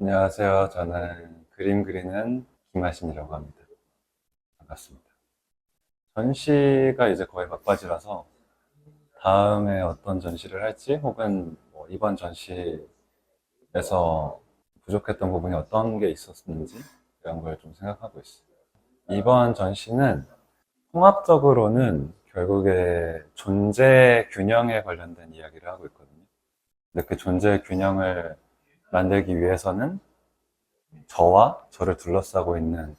안녕하세요. 저는 그림 그리는 김하신이라고 합니다. 반갑습니다. 전시가 이제 거의 막바지라서 다음에 어떤 전시를 할지 혹은 뭐 이번 전시에서 부족했던 부분이 어떤 게 있었는지 이런 걸 좀 생각하고 있어요. 이번 전시는 통합적으로는 결국에 존재 균형에 관련된 이야기를 하고 있거든요. 근데 그 존재 균형을 만들기 위해서는 저와 저를 둘러싸고 있는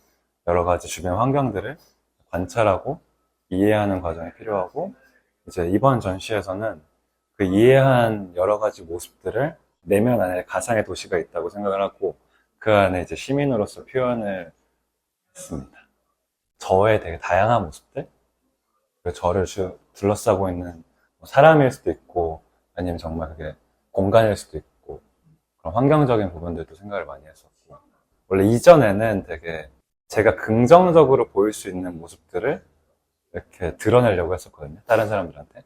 여러 가지 주변 환경들을 관찰하고 이해하는 과정이 필요하고 이제 이번 전시에서는 그 이해한 여러 가지 모습들을 내면 안에 가상의 도시가 있다고 생각을 하고 그 안에 이제 시민으로서 표현을 했습니다. 저의 되게 다양한 모습들, 그리고 저를 주- 둘러싸고 있는 뭐 사람일 수도 있고 아니면 정말 그게 공간일 수도 있고 그런 환경적인 부분들도 생각을 많이 했었고 원래 이전에는 되게 제가 긍정적으로 보일 수 있는 모습들을 이렇게 드러내려고 했었거든요 다른 사람들한테.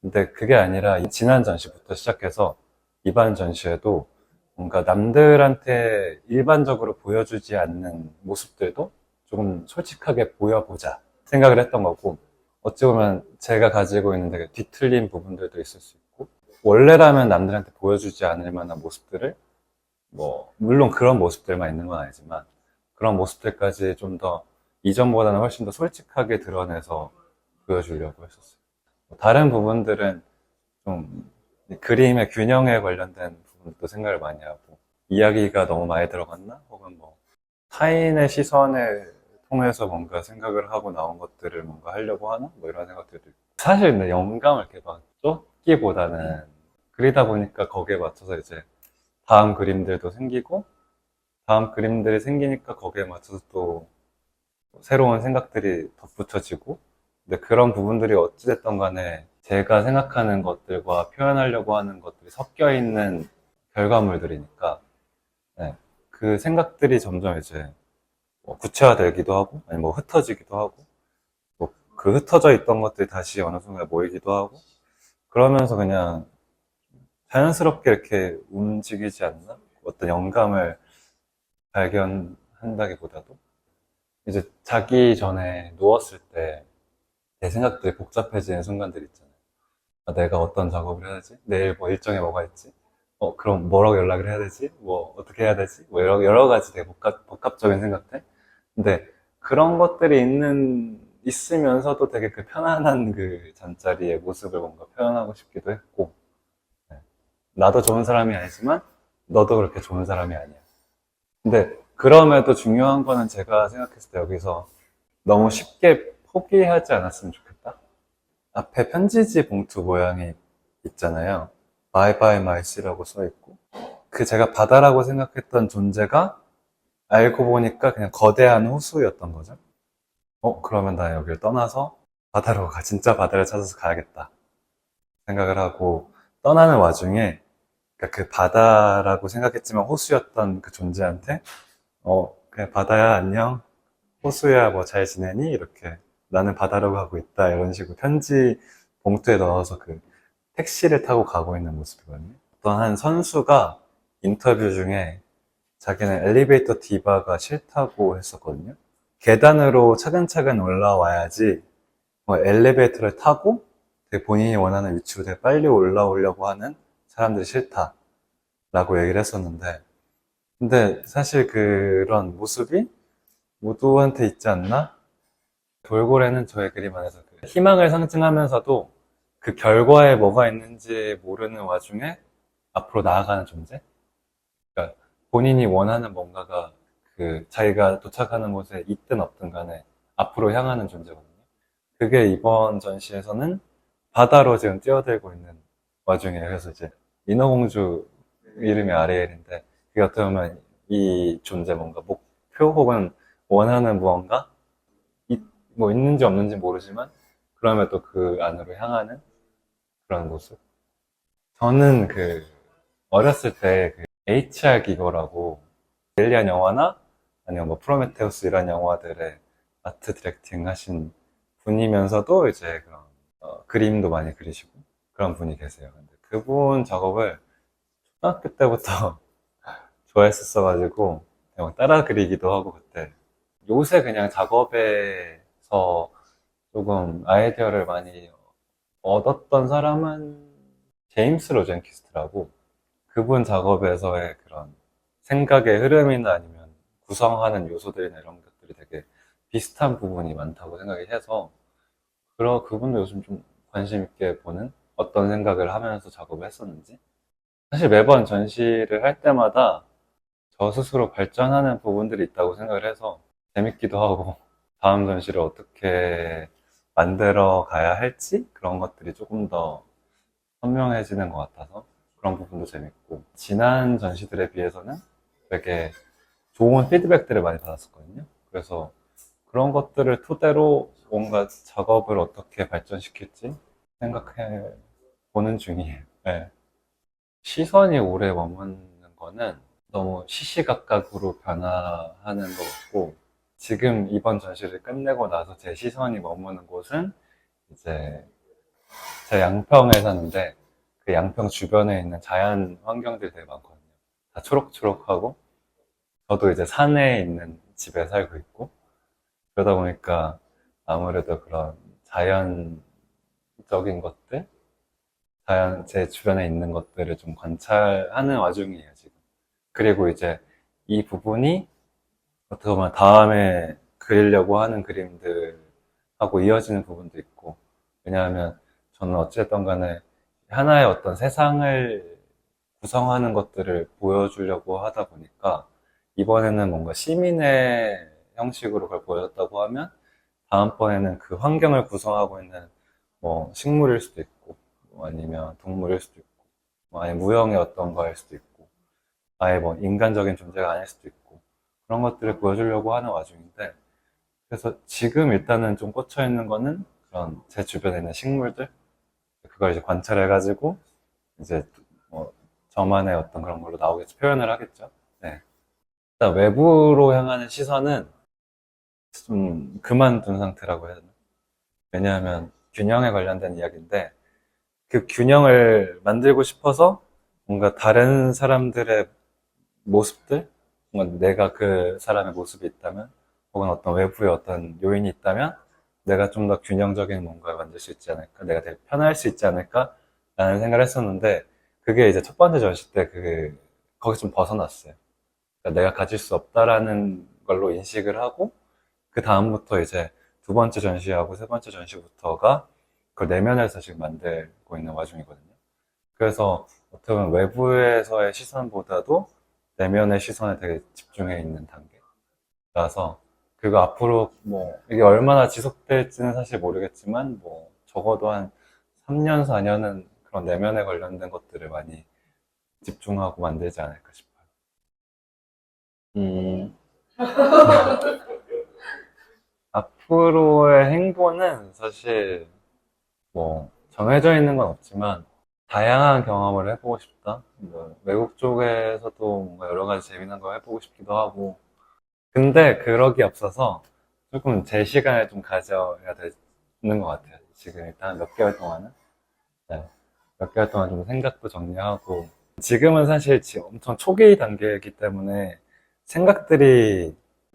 근데 그게 아니라 이 지난 전시부터 시작해서 이번 전시에도 뭔가 남들한테 일반적으로 보여주지 않는 모습들도 조금 솔직하게 보여보자 생각을 했던 거고 어찌 보면 제가 가지고 있는 되게 뒤틀린 부분들도 있을 수 있고 원래라면 남들한테 보여주지 않을 만한 모습들을 뭐 물론 그런 모습들만 있는 건 아니지만 그런 모습들까지 좀 더 이전보다는 훨씬 더 솔직하게 드러내서 보여주려고 했었어요. 다른 부분들은 좀 그림의 균형에 관련된 부분도 생각을 많이 하고 이야기가 너무 많이 들어갔나? 혹은 뭐 타인의 시선을 통해서 뭔가 생각을 하고 나온 것들을 뭔가 하려고 하나? 뭐 이런 생각들도 있고 사실 근데 영감을 이렇게 막 쫓기보다는 그리다 보니까 거기에 맞춰서 이제 다음 그림들도 생기고 다음 그림들이 생기니까 거기에 맞춰서 또 새로운 생각들이 덧붙여지고 근데 그런 부분들이 어찌됐든 간에 제가 생각하는 것들과 표현하려고 하는 것들이 섞여 있는 결과물들이니까 네, 그 생각들이 점점 이제 뭐 구체화되기도 하고 아니 뭐 흩어지기도 하고 뭐 그 흩어져 있던 것들이 다시 어느 순간 모이기도 하고 그러면서 그냥 자연스럽게 이렇게 움직이지 않나? 어떤 영감을 발견한다기보다도 이제 자기 전에 누웠을 때 내 생각들이 복잡해지는 순간들 있잖아요. 아, 내가 어떤 작업을 해야 되지? 내일 뭐 일정에 뭐가 있지? 어, 그럼 뭐라고 연락을 해야 되지? 뭐 어떻게 해야 되지? 뭐 여러, 여러 가지 되게 복합, 복합적인 생각들? 근데 그런 것들이 있는, 있으면서도 되게 그 편안한 그 잠자리의 모습을 뭔가 표현하고 싶기도 했고, 네. 나도 좋은 사람이 아니지만, 너도 그렇게 좋은 사람이 아니야. 근데 그럼에도 중요한 거는 제가 생각했을 때 여기서 너무 쉽게 포기하지 않았으면 좋겠다. 앞에 편지지 봉투 모양이 있잖아요. Bye my씨라고 써 있고, 그 제가 바다라고 생각했던 존재가 알고 보니까 그냥 거대한 호수였던 거죠. 어, 그러면 나 여기를 떠나서 바다로 가, 진짜 바다를 찾아서 가야겠다. 생각을 하고 떠나는 와중에 그러니까 그 바다라고 생각했지만 호수였던 그 존재한테 어, 그냥 바다야 안녕. 호수야 뭐 잘 지내니? 이렇게 나는 바다로 가고 있다. 이런 식으로 편지 봉투에 넣어서 그 택시를 타고 가고 있는 모습이거든요. 어떤 한 선수가 인터뷰 중에 자기는 엘리베이터 디바가 싫다고 했었거든요. 계단으로 차근차근 올라와야지 뭐 엘리베이터를 타고 본인이 원하는 위치로 빨리 올라오려고 하는 사람들이 싫다라고 얘기를 했었는데 근데 사실 그런 모습이 모두한테 있지 않나? 돌고래는 저의 그림 안에서 그 희망을 상징하면서도 그 결과에 뭐가 있는지 모르는 와중에 앞으로 나아가는 존재? 그러니까 본인이 원하는 뭔가가 그 자기가 도착하는 곳에 있든 없든 간에 앞으로 향하는 존재거든요. 그게 이번 전시에서는 바다로 지금 뛰어들고 있는 와중에 그래서 이제 인어공주 이름이 아리엘인데 그게 어떻게 보면 이 존재 뭔가 목표 혹은 원하는 무언가 있- 뭐 있는지 없는지 모르지만 그러면 또 그 안으로 향하는 그런 모습. 저는 그 어렸을 때 그 HR 기거라고 엘리안 영화나 아니면 뭐 프로메테우스 이런 영화들의 아트 디렉팅 하신 분이면서도 이제 그런 어, 그림도 많이 그리시고 그런 분이 계세요. 근데 그분 작업을 초등학교 때부터 좋아했었어가지고 그냥 따라 그리기도 하고 그때 요새 그냥 작업에서 조금 아이디어를 많이 얻었던 사람은 제임스 로젠키스트라고 그분 작업에서의 그런 생각의 흐름이나 아니면 구성하는 요소들이나 이런 것들이 되게 비슷한 부분이 많다고 생각이 해서 그러 그분도 요즘 좀 관심 있게 보는 어떤 생각을 하면서 작업을 했었는지 사실 매번 전시를 할 때마다 저 스스로 발전하는 부분들이 있다고 생각을 해서 재밌기도 하고 다음 전시를 어떻게 만들어 가야 할지 그런 것들이 조금 더 선명해지는 것 같아서 그런 부분도 재밌고 지난 전시들에 비해서는 되게 좋은 피드백들을 많이 받았었거든요. 그래서 그런 것들을 토대로 뭔가 작업을 어떻게 발전시킬지 생각해 보는 중이에요. 네. 시선이 오래 머무는 거는 너무 시시각각으로 변화하는 것 같고 지금 이번 전시를 끝내고 나서 제 시선이 머무는 곳은 이제 제 양평에 사는데 그 양평 주변에 있는 자연 환경들이 되게 많거든요. 다 초록초록하고 저도 이제 산에 있는 집에 살고 있고 그러다 보니까 아무래도 그런 자연적인 것들, 자연 제 주변에 있는 것들을 좀 관찰하는 와중이에요 지금. 그리고 이제 이 부분이 어떻게 보면 다음에 그리려고 하는 그림들하고 이어지는 부분도 있고 왜냐하면 저는 어쨌든 간에 하나의 어떤 세상을 구성하는 것들을 보여주려고 하다 보니까 이번에는 뭔가 시민의 형식으로 그걸 보여줬다고 하면 다음번에는 그 환경을 구성하고 있는 뭐 식물일 수도 있고 뭐 아니면 동물일 수도 있고 뭐 아니면 무형의 어떤 거일 수도 있고 아예 뭐 인간적인 존재가 아닐 수도 있고 그런 것들을 보여주려고 하는 와중인데 그래서 지금 일단은 좀 꽂혀 있는 거는 그런 제 주변에 있는 식물들 그걸 이제 관찰해 가지고 이제 뭐 저만의 어떤 그런 걸로 나오겠죠 표현을 하겠죠. 네. 일단 외부로 향하는 시선은 좀 그만둔 상태라고 해야 되나? 왜냐하면 균형에 관련된 이야기인데 그 균형을 만들고 싶어서 뭔가 다른 사람들의 모습들, 뭔가 내가 그 사람의 모습이 있다면 혹은 어떤 외부의 어떤 요인이 있다면 내가 좀 더 균형적인 뭔가를 만들 수 있지 않을까, 내가 되게 편할 수 있지 않을까 라는 생각을 했었는데 그게 이제 첫 번째 전시 때 그 거기 좀 벗어났어요. 그러니까 내가 가질 수 없다라는 걸로 인식을 하고 그 다음부터 이제 두 번째 전시하고 세 번째 전시부터가 그걸 내면에서 지금 만들고 있는 와중이거든요. 그래서 어떻게 보면 외부에서의 시선보다도 내면의 시선에 되게 집중해 있는 단계라서 그거 앞으로 뭐 이게 얼마나 지속될지는 사실 모르겠지만 뭐 적어도 한 3년, 4년은 그런 내면에 관련된 것들을 많이 집중하고 만들지 않을까 싶어요. 음, 앞으로의 행보는 사실 뭐 정해져 있는 건 없지만 다양한 경험을 해보고 싶다. 뭐 외국 쪽에서도 뭔가 여러 가지 재미난 거 해보고 싶기도 하고. 근데 그러기 없어서 조금 제 시간을 좀 가져야 되는 것 같아요. 지금 일단 몇 개월 동안은. 네. 몇 개월 동안 좀 생각도 정리하고. 지금은 사실 엄청 초기 단계이기 때문에 생각들이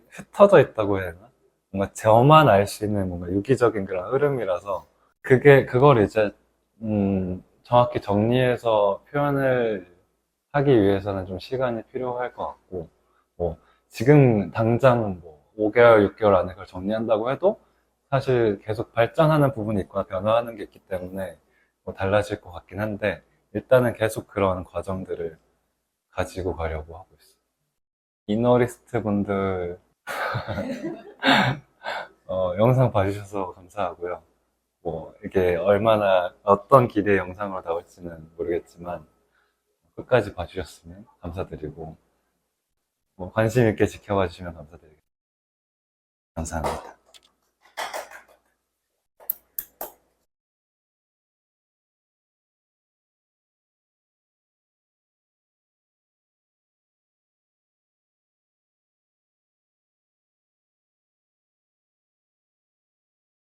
흩어져 있다고 해야 되나? 뭔가 저만 알 수 있는 뭔가 유기적인 그런 흐름이라서 그게 그걸 이제 음, 정확히 정리해서 표현을 하기 위해서는 좀 시간이 필요할 것 같고 뭐 지금 당장 뭐 5개월, 6개월 안에 그걸 정리한다고 해도 사실 계속 발전하는 부분이 있거나 변화하는 게 있기 때문에 뭐 달라질 것 같긴 한데 일단은 계속 그런 과정들을 가지고 가려고 하고 있어요. 이너리스트 분들 어, 영상 봐주셔서 감사하고요. 뭐 이게 얼마나 어떤 기대의 영상으로 나올지는 모르겠지만 끝까지 봐주셨으면 감사드리고 뭐 관심 있게 지켜봐 주시면 감사드리겠습니다. 감사합니다.